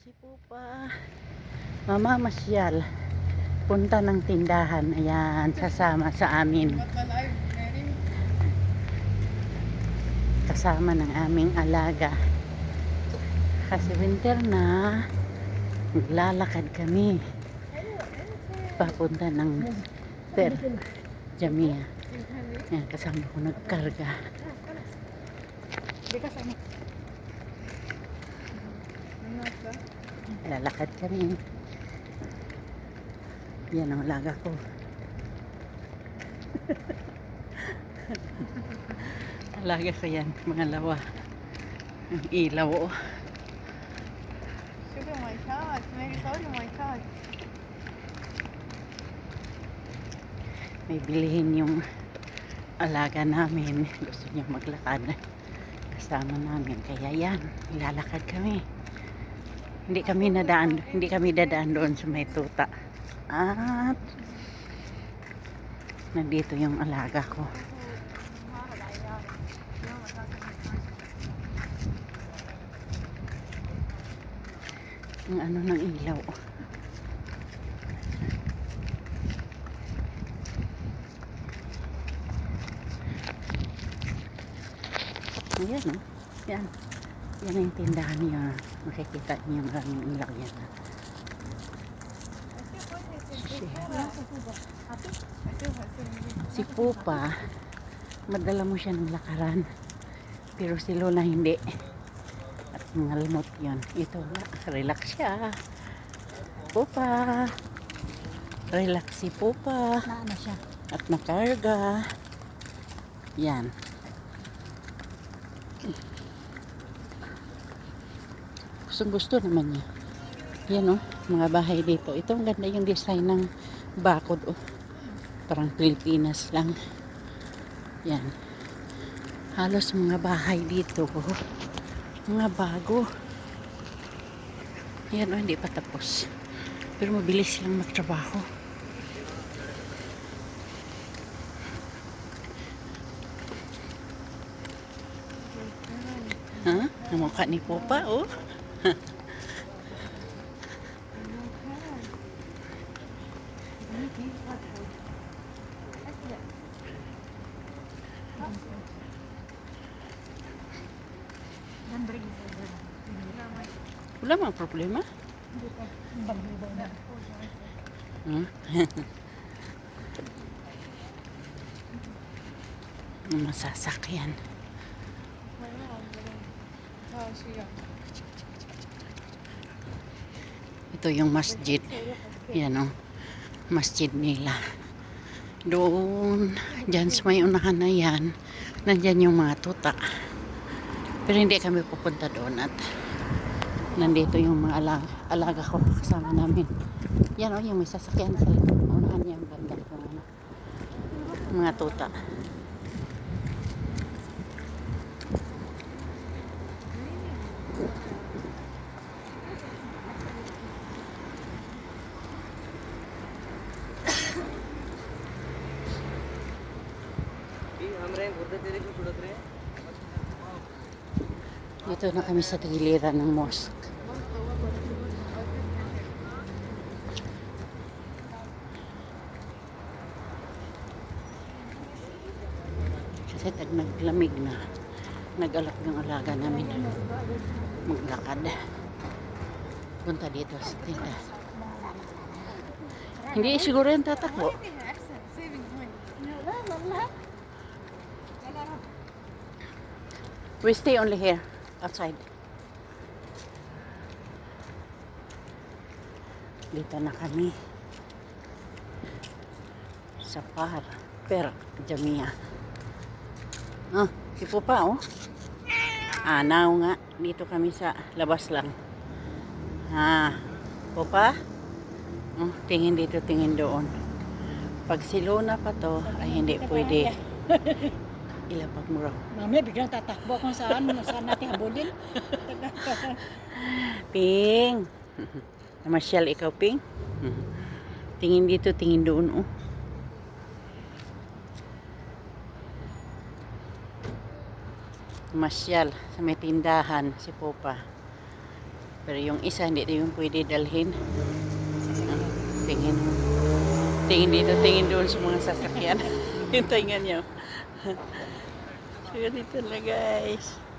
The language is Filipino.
si Pupa. Mama Masyal. Punta ng tindahan. Ayan, sasama sa amin. Kasama ng aming alaga. Kasi winter na, maglalakad kami. Papunta ng Ter Jamia. Ayan, kasama ko nagkarga. Lalakad kami. Yan ang alaga ko. alaga ko yan, mga lawa. Ang ilaw, oh. Sugar my charge. Maybe soda my charge. May bilihin yung alaga namin. Gusto niya maglakad. Kasama namin. Kaya yan, ilalakad kami. Hindi kami nadaan, hindi kami dadaan doon sa may tuta. At nandito yung alaga ko. Ang ano ng ilaw. Ayan o. Yan. Yan ang tindahan niya. Makikita niyo maraming ilaw yan. Si Pupa, madala mo siya ng lakaran. Pero si Lola hindi. At ngalmot yun. Ito na, relax siya. Pupa. Relax si Pupa. Naano siya? At nakarga. Yan. Gustong gusto naman niya. Yan oh, mga bahay dito. Ito ang ganda yung design ng bakod oh. Parang Pilipinas lang. Yan. Halos mga bahay dito oh. Mga bago. Yan oh, hindi pa tapos. Pero mabilis silang magtrabaho. Ha? Ang mukha ni Pupa, oh. Wala mang problema. Hmm? Masasakyan. Oh, siya. Ito yung masjid. Yan o. Masjid nila. Doon, dyan sa may unahan na yan, nandyan yung mga tuta. Pero hindi kami pupunta doon at nandito yung mga alaga, alaga ko kasama namin. Yan o, yung may sasakyan sa unahan niya. Yung ano, mga tuta. Dito na kami sa giliran ng mosque. Kasi tag naglamig na. Nag-alak ng alaga namin. Maglakad. Punta dito sa tinda. Hindi siguro yung tatakbo. We stay only here, outside. Dito na kami. Sa par. Per, Jamia. Ah, si Pupa, oh. Anaw nga. Dito kami sa labas lang. Ah, Pupa? Oh, tingin dito, tingin doon. Pag si Luna pa to, ay hindi pwede. Ilapag mo raw. Mamaya biglang tatakbo kung saan, saan natin habulin. Ping. Namasyal ikaw, Ping. Tingin dito, tingin doon, oh. Namasyal sa may tindahan si Popa. Pero yung isa, hindi ito yung pwede dalhin. Ah, tingin. Tingin dito, tingin doon sa mga sasakyan. yung tingan niyo. So, ganito na guys.